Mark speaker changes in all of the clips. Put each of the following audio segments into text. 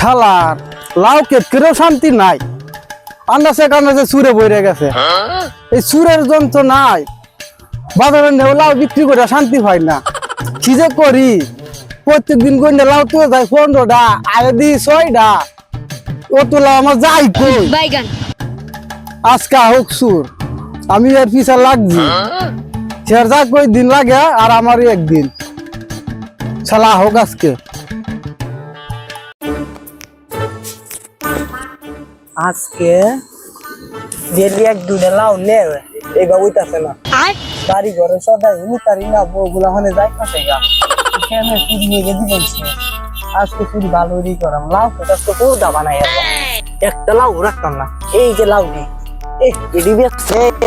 Speaker 1: শালার লাউ কেট শান্তি নাই। আন্দাজে কান্দাজে সুরে বইরে গেছে। এই সুরের যন্ত্র নাই। বাজারে নেও লাউ বিক্রি করে শান্তি হয় না। কি যে করি? প্রত্যেক দিন কইলে লাউ তো যায় পনেরোটা আগে দিই ছয়টা। ও তো লাউ আমার যাই কই।
Speaker 2: বাইগান।
Speaker 1: আজকে হোক সুর। আমি এর পিছা লাগছি সের যা কই দিন লাগে আর আমারই একদিন। শালা হোক আজকে।
Speaker 3: আজকে ডেলি এক দুটা লাউ নে এগা উইতাছে না। বাড়ি ঘরে সদাই উতারি না বউগুলা হনে যাই কাছে গা। এখানে চুরি হয়ে গেছি বলছে আজকে চুরি ভালো রি করাম। লাউ কোদা বানাই একটা লাউ রাখতাম না এই যে লাউ দি। এই এডি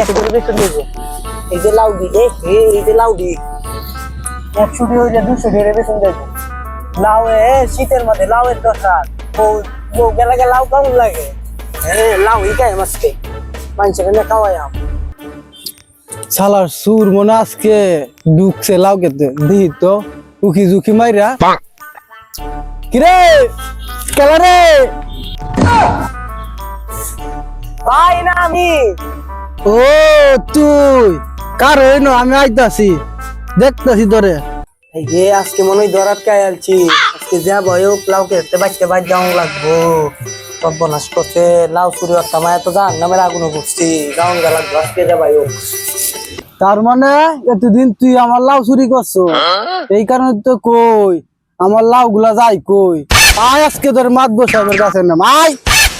Speaker 3: একটা করে দেবো এই যে লাউ দি এই এই যে লাউ দি। একশো দিয়ে হইলে দুশো দিয়ে বেচে দেবো। লাউ এ শীতের মধ্যে লাউ এর দরকার। বউ বউ গেলে লাউ কেমন লাগে। হ্যাঁ লাউ ইকাই মাছকে। মানুষের এনে খাওয়াই আম
Speaker 1: শালার সুর মনে আজকে ঢুকছে লাউ কেতে দিহি তো উকি ঝুঁকি মাইরা। কিরে? কেলা রে?
Speaker 3: ভাই না আমি।
Speaker 1: ও তুই। কার হইনো? আমি আইতাছি। দেখতাছি তোরে।
Speaker 3: এই আজকে মনে হয় দরাত খাই আলছি আজকে যা ভয় হোক লাউ খেতে বাচ্চা বাদ যাওয়া লাগবো। সর্বনাশ করছে। লাউ চুরি করতাম তো জান নামের আগুন বুঝছি। যাওন গা লাগবো আজকে যা ভাই
Speaker 1: তার মানে এতদিন তুই আমার লাউ চুরি করছ? এই কারণে তো কই আমার লাউ গুলা যাই কই? আয় আজকে তোর মাত সাহেবের কাছে নাম আয়।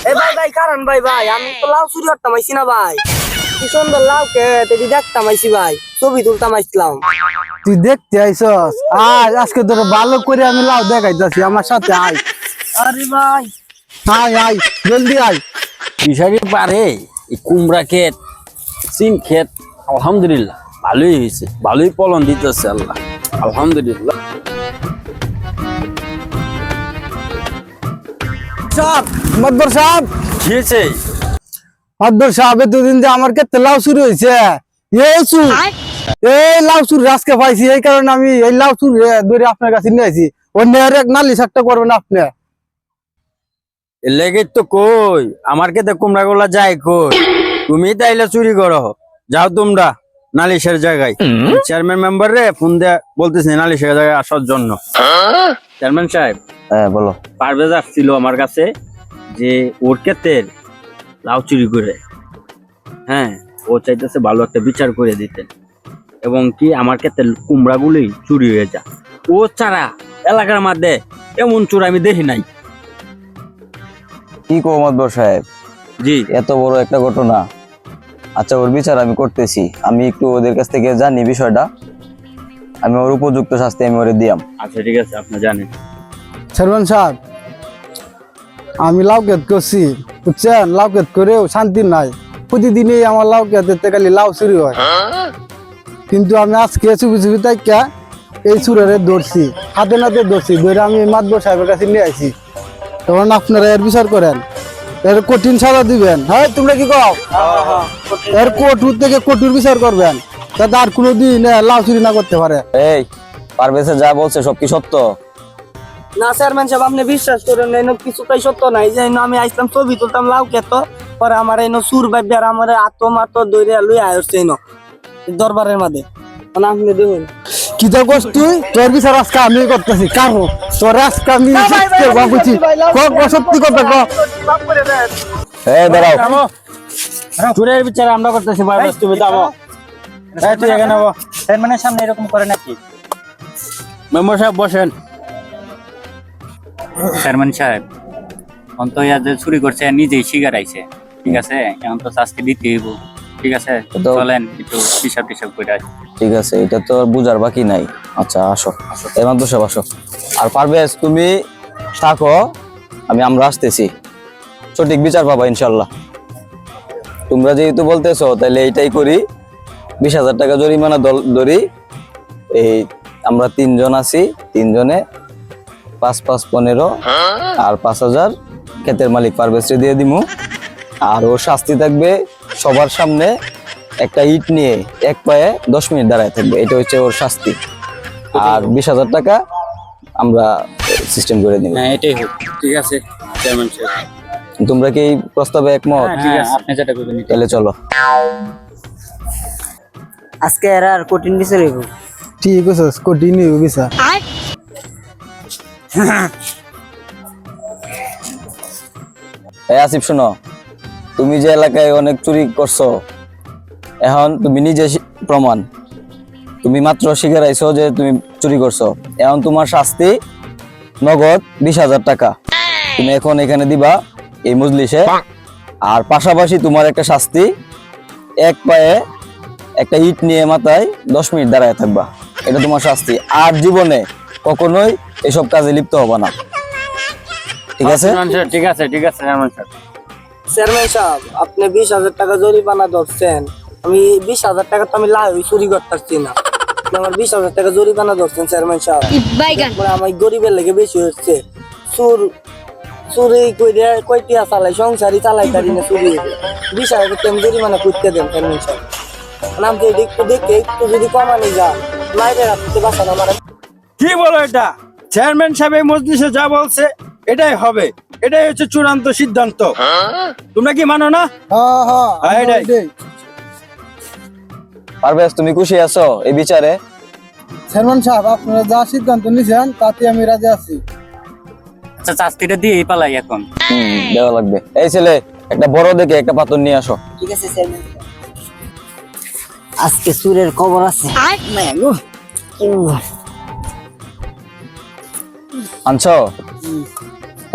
Speaker 3: এ ভাই ভাই কারণ ভাই ভাই আমি তো লাউ চুরি করতাম আইছি না ভাই। কি সুন্দর লাউ কে তেদি দেখতাম আইছি ভাই ছবি তুলতাম আইছিলাম
Speaker 1: তুই দেখতে আইসস আয় আজকে তোর ভালো করে আমি লাউ দেখাইতাছি আমার সাথে আয়।
Speaker 3: আরে ভাই
Speaker 1: আয় আয় জলদি আয়।
Speaker 4: ফিশারি পারে এই কুমড়া ক্ষেত সিম ক্ষেত আলহামদুলিল্লাহ ভালোই হয়েছে ভালোই ফলন দিতেছে আল্লাহ আলহামদুলিল্লাহ।
Speaker 1: সাহেব মদ্দর সাহেব।
Speaker 4: কি হয়েছে?
Speaker 1: মদ্দর সাহেব এতদিন যে আমার ক্ষেত্রে লাউ চুরি হয়েছে। এই লাউ চুর আজকে পাইছি এই কারণে আমি এই লাউ চুর ধরে আপনার কাছে নিয়ে আইছি। অন্য এক নালিশ একটা করবেন আপনি।
Speaker 4: লেগে তো কই? আমার ক্ষেতে কুমড়া গুলা যায় কই? তুমি তাইলে চুরি করো। যাও তোমরা নালিশের জায়গায়। চেয়ারম্যান মেম্বার রে ফোন দিয়ে বলতেছি নালিশের জায়গায় আসার জন্য। চেয়ারম্যান সাহেব
Speaker 5: হ্যাঁ বলো।
Speaker 4: পারভেজ আসছিল আমার কাছে যে ওর ক্ষেত্রের লাউ চুরি করে। হ্যাঁ ও চাইতেছে ভালো একটা বিচার করে দিতেন এবং কি আমার ক্ষেত্রে কুমড়াগুলোই চুরি হয়ে যায়। ও ছাড়া এলাকার মধ্যে এমন চোর আমি দেখি নাই।
Speaker 5: কি কো মাদবর সাহেব?
Speaker 4: জি।
Speaker 5: এত বড় একটা ঘটনা। আচ্ছা ওর বিচার আমি করতেছি। আমি একটু ওদের কাছ থেকে জানি বিষয়টা। আমি ওর উপযুক্ত শাস্তি আমি ওরে দিয়াম।
Speaker 4: আচ্ছা ঠিক আছে আপনি জানেন।
Speaker 1: চেয়ারম্যান সাহেব আমি লাউ কেত করছি বুঝছেন? লাউকেত করেও শান্তি নাই। প্রতিদিনই আমার লাউ কেতে খালি লাউ চুরি হয়। কিন্তু আমি আজকে চুপি চুপি তাইকা এই চুরের ধরছি। হাতে নাতে ধরছি ধরে আমি মাদবর সাহেবের কাছে নিয়ে আইছি। তখন আপনারা এর বিচার করেন। এর কঠিন সাজা দিবেন। হ্যাঁ তোমরা কি কও? এর কঠোর থেকে কঠোর বিচার করবেন। যাতে আর কোনোদিন এ, লাউ চুরি না করতে পারে।
Speaker 5: এই পারভেজে যা বলছে সব কি সত্য?
Speaker 3: না চেয়ারম্যান সাহেব আপনি বিশ্বাস করেন এনো কিছুটাই সত্য নাই। যে আমি আইসলাম ছবি তুলতাম লাউ কেত পরে আমার এনো সুর বাইবে আর আমার আত্ম মাত্র দৈরে লুই আয়সছে দরবারের মাঝে। মানে আপনি দেখুন।
Speaker 1: করছ তুই তোর বিচার আজকে আমি করতেছি। কারও? তোর আজকে আমি সত্যি বাবুছি ক ক সত্যি কথা ক
Speaker 5: এই দাঁড়াও।
Speaker 4: চোরের বিচার আমরা করতেছি ভাই তুমি দাও এই তুই এখানে বস চেয়ারম্যানের সামনে এরকম করে নাকি? মেম্বার সাহেব বসেন।
Speaker 6: চেয়ারম্যান সাহেব এখন তো ইয়া যে চুরি করছে নিজেই শিকার আইছে। ঠিক আছে? এখন তো শাস্তি দিতে হইব। ঠিক আছে? চলেন একটু হিসাব টিসাব করে আসি।
Speaker 5: ঠিক আছে এটা তো বুঝার বাকি নাই। আচ্ছা আসো। এই আসো। আর পারভেজ তুমি থাকো। আমি আমরা আসতেছি। সঠিক বিচার পাবা ইনশাল্লাহ তোমরা যেহেতু বলতেছো তাহলে এইটাই করি। বিশ হাজার টাকা জরিমানা দল- ধরি। এই আমরা তিনজন আছি তিনজনে। পাঁচ পাঁচ পনেরো। আর পাঁচ হাজার ক্ষেতের মালিক পারভেজকে দিয়ে দিমু। আর ওর শাস্তি থাকবে সবার সামনে একটা ইট নিয়ে এক পায়ে দশ মিনিট দাঁড়ায় থাকবে। এটা হচ্ছে ওর শাস্তি। আর বিশ হাজার টাকা আমরা সিস্টেম করে দিব।
Speaker 6: হ্যাঁ এটাই হোক।
Speaker 4: ঠিক আছে চেয়ারম্যান সাহেব।
Speaker 5: তোমরা কি এই প্রস্তাবে একমত?
Speaker 4: হ্যাঁ, ঠিক আছে।
Speaker 6: আপনি যেটা করবেন
Speaker 5: তাহলে চলো।
Speaker 3: আজকে এরা আর কঠিন বিচার হইব
Speaker 1: ঠিক আছে কঠিন হয়ে গেছে
Speaker 5: এই আসিফ শোনো। তুমি যে এলাকায় অনেক চুরি করছ, এখন তুমি নিজে প্রমাণ। তুমি মাত্র স্বীকার আইছো যে তুমি চুরি করছ। এখন তোমার শাস্তি নগদ বিশ হাজার টাকা। তুমি এখন এখানে দিবা এই মজলিসে। আর পাশাপাশি তোমার একটা শাস্তি, এক পায়ে একটা ইট নিয়ে মাথায় দশ মিনিট দাঁড়ায় থাকবা। এটা তোমার শাস্তি। আর জীবনে কখনোই এসব কাজে লিপ্ত হবা না। ঠিক আছে?
Speaker 4: ঠিক আছে ঠিক আছে চেয়ারম্যান সাহেব
Speaker 3: আপনি বিশ হাজার টাকা জরিমানা ধরছেন। আমি বিশ হাজার টাকা তো আমি লাই চুরি করতেছি না। আমার বিশ হাজার টাকা জরিমানা ধরছেন চেয়ারম্যান সাহেব। আমার গরিবের লেগে বেশি হচ্ছে। চুর চুরি কইরে কইটিয়া চালাই সংসারই চালাই পারি না চুরি বিশ হাজার টাকা আমি জরিমানা করতে দেন চেয়ারম্যান সাহেব। নাম তো একটু দেখে একটু যদি কমানি যা মাইরে রাখতে বাঁচান আমার।
Speaker 7: কি বলো এটা? চেয়ারম্যান সাহেব এই মজলিসে যা বলছে এটাই হবে। এটাই হচ্ছে চূড়ান্ত সিদ্ধান্ত। তোমরা কি মানো না?
Speaker 1: হ্যাঁ হ্যাঁ
Speaker 7: হ্যাঁ।
Speaker 5: পারভেজ তুমি খুশি আছো এই বিচারে?
Speaker 1: চেয়ারম্যান সাহেব আপনারা যা সিদ্ধান্ত নিয়েছেন তাতে আমি রাজি আছি।
Speaker 6: আচ্ছা চাস্তিটা দিয়ে পালাই এখন।
Speaker 5: দেওয়া লাগবে। এই ছেলে একটা বড় দেখে একটা পাথর নিয়ে আসো।
Speaker 3: ঠিক আছে চেয়ারম্যান। আজকে সুরের খবর আছে। মায়া গো। উহ।
Speaker 5: আনছো?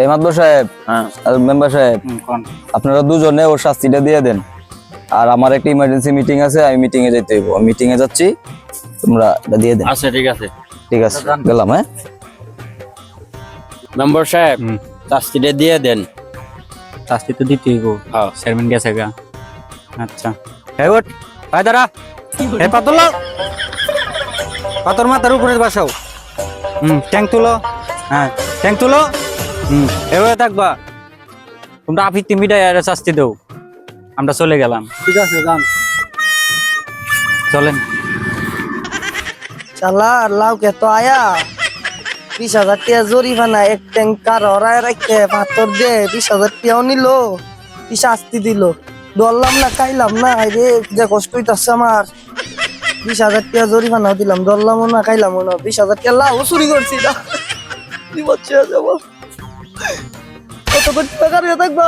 Speaker 5: এই সাহেব
Speaker 4: হ্যাঁ।
Speaker 5: আর মেম্বার সাহেব আপনারা দুজনে ওর শাস্তিটা দিয়ে দেন। আর আমার একটা ইমার্জেন্সি মিটিং আছে আমি মিটিং এ যেতে হইব। মিটিং এ যাচ্ছি তোমরা এটা দিয়ে দেন।
Speaker 4: আচ্ছা ঠিক আছে।
Speaker 5: ঠিক আছে গেলাম হ্যাঁ?
Speaker 4: মেম্বার সাহেব শাস্তিটা দিয়ে দেন।
Speaker 6: শাস্তি তো দিতেই গো হ্যাঁ। চেয়ারম্যান গেছে গা। আচ্ছা। হ্যাঁ ওট ভাই দাঁড়া। হে পাতর লাও। পাতর মাথার উপরে বাসাও। হুম ট্যাঙ্ক তুলো। হ্যাঁ ট্যাঙ্ক তুলো। এভাবে থাকবা। তোমরা আফিত্তি মিটাই আর শাস্তি দেও। আমরা চলে গেলাম।
Speaker 1: ঠিক আছে যান।
Speaker 6: চলেন।
Speaker 3: শালা লাউ কে তো আয়া। বিশ হাজার টিয়া জরিমানা এক ট্যাঙ্কার হরায় রাখে পাথর দে বিশ হাজার টিয়াও নিল। কি শাস্তি দিল? ধরলাম না খাইলাম না। রে যে কষ্ট হইতাছে আমার। বিশ হাজার টিয়া জরিমানাও দিলাম ধরলামও না খাইলামও না। বিশ হাজার টিয়া লাউ চুরি করছি না। কি টাকা ইয়ে থাকব।